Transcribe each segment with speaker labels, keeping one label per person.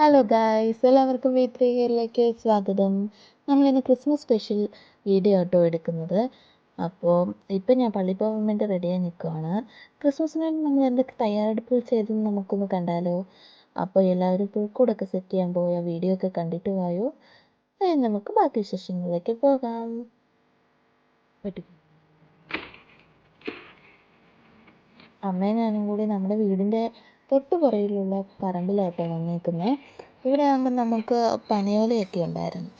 Speaker 1: Hello guys എല്ലാവർക്കും V three സ്വാഗതം. നമ്മളിന്ന് ക്രിസ്മസ് സ്പെഷ്യൽ വീഡിയോ ആട്ടോ എടുക്കുന്നത്. അപ്പോൾ ഇപ്പം ഞാൻ പള്ളി പോകാൻ വേണ്ടി റെഡിയായി നിൽക്കുവാണ് ക്രിസ്മസിന് വേണ്ടി നമ്മൾ എന്തൊക്കെ തയ്യാറെടുപ്പ് ചെയ്തെന്ന് നമുക്കൊന്ന് കണ്ടാലോ? അപ്പോൾ എല്ലാവരും പുൽക്കൂടൊക്കെ സെറ്റ് ചെയ്യാൻ പോയ? വീഡിയോ ഒക്കെ കണ്ടിട്ട് പോയോ? നമുക്ക് ബാക്കി വിശേഷങ്ങളിലേക്ക് പോകാം. പറ്റും ഞാനും കൂടി നമ്മുടെ വീടിന്റെ തൊട്ട് പുറകിലുള്ള പറമ്പിലായിട്ട് വന്നേക്കുന്നത് ഇവിടെ ആകുമ്പോൾ നമുക്ക് പനയോലയൊക്കെ ഉണ്ടായിരുന്നു.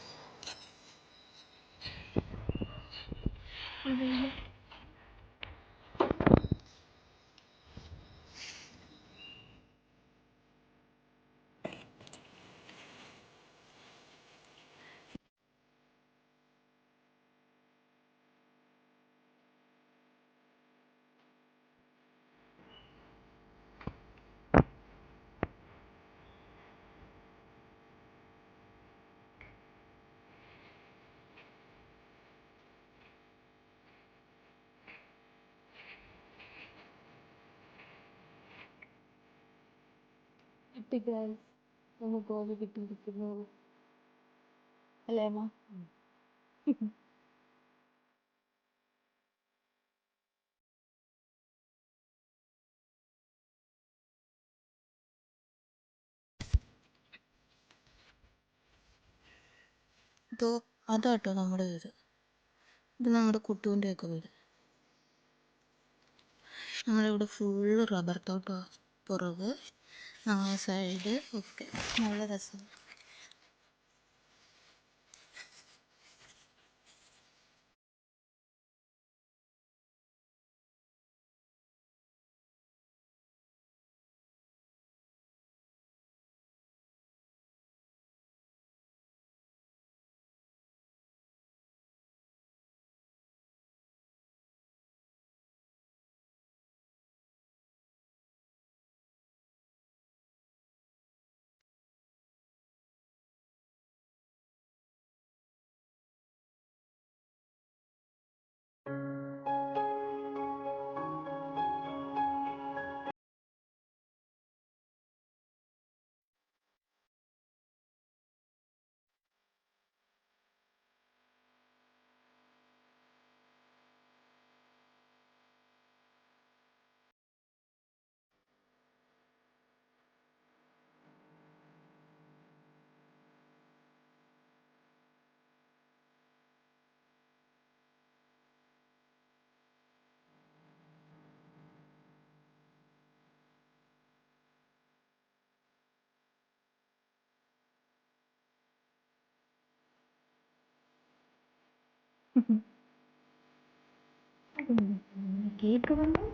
Speaker 1: കിട്ടി ഗൈസ് നമുക്ക് ഓല കിട്ടിയിരിക്കുന്നു അല്ലേ അമ്മ അതാട്ടോ നമ്മുടെ വീട്. ഇത് നമ്മുടെ കുട്ടുവിന്റെ വീട്. നമ്മുടെ ഫുള്ള് റബ്ബർ തോട്ടമാണ് പുറക്. ആ സൈഡ്. ഒക്കെ നല്ല രസം. കേക്ക് വന്നു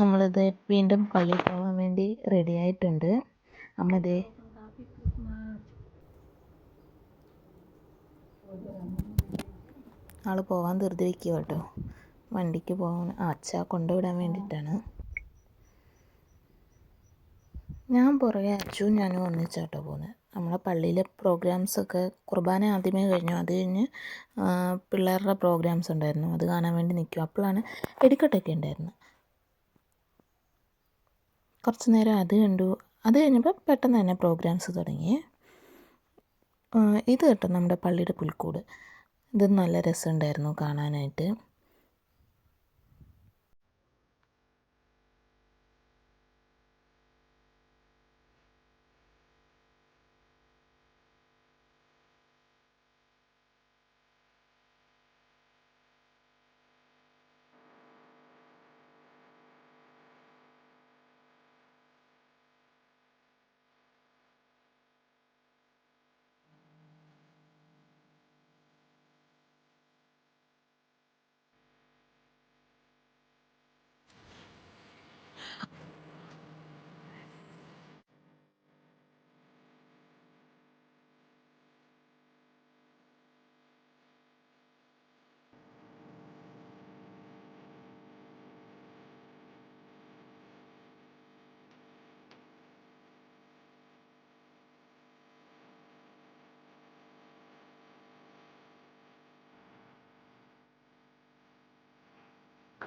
Speaker 1: നമ്മളിത് വീണ്ടും പള്ളിയിൽ പോകാൻ വേണ്ടി റെഡി ആയിട്ടുണ്ട്. അമ്മ ഇതേ ആൾ പോകാൻ ധൃതി വയ്ക്കുക കേട്ടോ. വണ്ടിക്ക് പോകാൻ അച്ഛ കൊണ്ടുവിടാൻ വേണ്ടിയിട്ടാണ്. ഞാൻ പുറകെ അച്ചു ഞാനും ഒന്നിച്ചാട്ടോ പോകുന്നത് നമ്മളെ പള്ളിയിലെ പ്രോഗ്രാംസൊക്കെ കുർബാന ആദ്യമേ കഴിഞ്ഞു. അത് കഴിഞ്ഞ് പിള്ളേരുടെ പ്രോഗ്രാംസ് ഉണ്ടായിരുന്നു. അത് കാണാൻ വേണ്ടി നിൽക്കും അപ്പോഴാണ് വെടിക്കെട്ടൊക്കെ ഉണ്ടായിരുന്നത്. കുറച്ച് നേരം അത് കണ്ടു. അത് കഴിഞ്ഞപ്പോൾ പെട്ടെന്ന് തന്നെ പ്രോഗ്രാംസ് തുടങ്ങി. ഇത് കേട്ടോ നമ്മുടെ പള്ളിയുടെ പുൽക്കൂട്. ഇത് നല്ല രസമുണ്ടായിരുന്നു കാണാനായിട്ട്.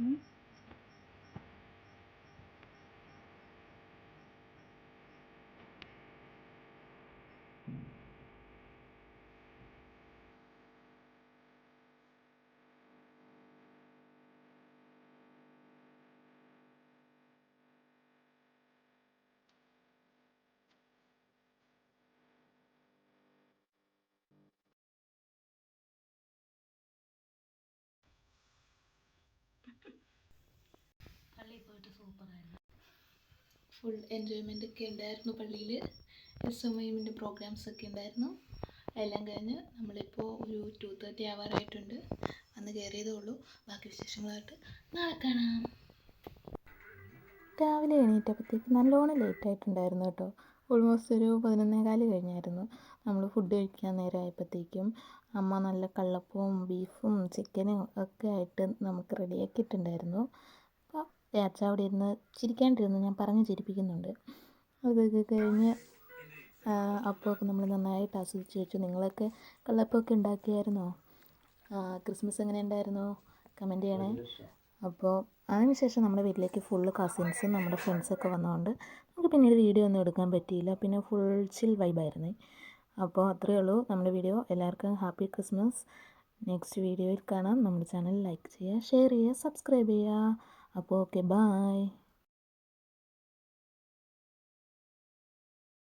Speaker 1: പള്ളിയിൽ ഫുൾ എൻജോയ്മെന്റ് ഒക്കെ ഉണ്ടായിരുന്നു പള്ളിയിൽ എസ് എം ഐമിന്റെ പ്രോഗ്രാംസ് ഒക്കെ ഉണ്ടായിരുന്നു. എല്ലാം കഴിഞ്ഞ് നമ്മളിപ്പോൾ ഒരു ടു തേർട്ടി ആവാറായിട്ടുണ്ട്. അന്ന് കയറിയതേ ഉള്ളൂ ബാക്കി വിശേഷങ്ങളായിട്ട് നാളെ കാണാം. രാവിലെ എണീറ്റപ്പോഴത്തേക്ക് നല്ലോണം ലേറ്റ് ആയിട്ടുണ്ടായിരുന്നു കേട്ടോ. ഓൾമോസ്റ്റ് ഒരു പതിനൊന്നേകാൽ കഴിഞ്ഞായിരുന്നു. നമ്മൾ ഫുഡ് കഴിക്കാൻ നേരമായപ്പോഴത്തേക്കും അമ്മ നല്ല കള്ളപ്പവും ബീഫും ചിക്കനും ഒക്കെ ആയിട്ട് നമുക്ക് റെഡിയാക്കിയിട്ടുണ്ടായിരുന്നു അപ്പോൾ അച്ഛ അവിടെ ഇരുന്ന് ചിരിക്കാണ്ടിരുന്ന് ഞാൻ പറഞ്ഞ് ചിരിപ്പിക്കുന്നുണ്ട്. അതൊക്കെ കഴിഞ്ഞ് അപ്പമൊക്കെ നമ്മൾ നന്നായിട്ട് ആസ്വദിച്ച് വെച്ചു. നിങ്ങളൊക്കെ കള്ളപ്പമൊക്കെ ഉണ്ടാക്കിയായിരുന്നോ? ക്രിസ്മസ് എങ്ങനെ ഉണ്ടായിരുന്നു? കമന്റ് ചെയ്യണേ. അപ്പോൾ അതിനുശേഷം നമ്മുടെ വീട്ടിലേക്ക് ഫുള്ള് കസിൻസും നമ്മുടെ ഫ്രണ്ട്സൊക്കെ വന്നതുകൊണ്ട് നമുക്ക് പിന്നീട് വീഡിയോ ഒന്നും എടുക്കാൻ പറ്റിയില്ല. പിന്നെ ഫുൾ ചിൽ വൈബായിരുന്നു അപ്പോൾ അത്രയേ ഉള്ളൂ നമ്മുടെ വീഡിയോ എല്ലാവർക്കും ഹാപ്പി ക്രിസ്മസ് നെക്സ്റ്റ് വീഡിയോയിൽ കാണാം. നമ്മുടെ ചാനൽ ലൈക്ക് ചെയ്യുക ഷെയർ ചെയ്യുക സബ്സ്ക്രൈബ് ചെയ്യുക. അപ്പോൾ ഓക്കെ ബായ്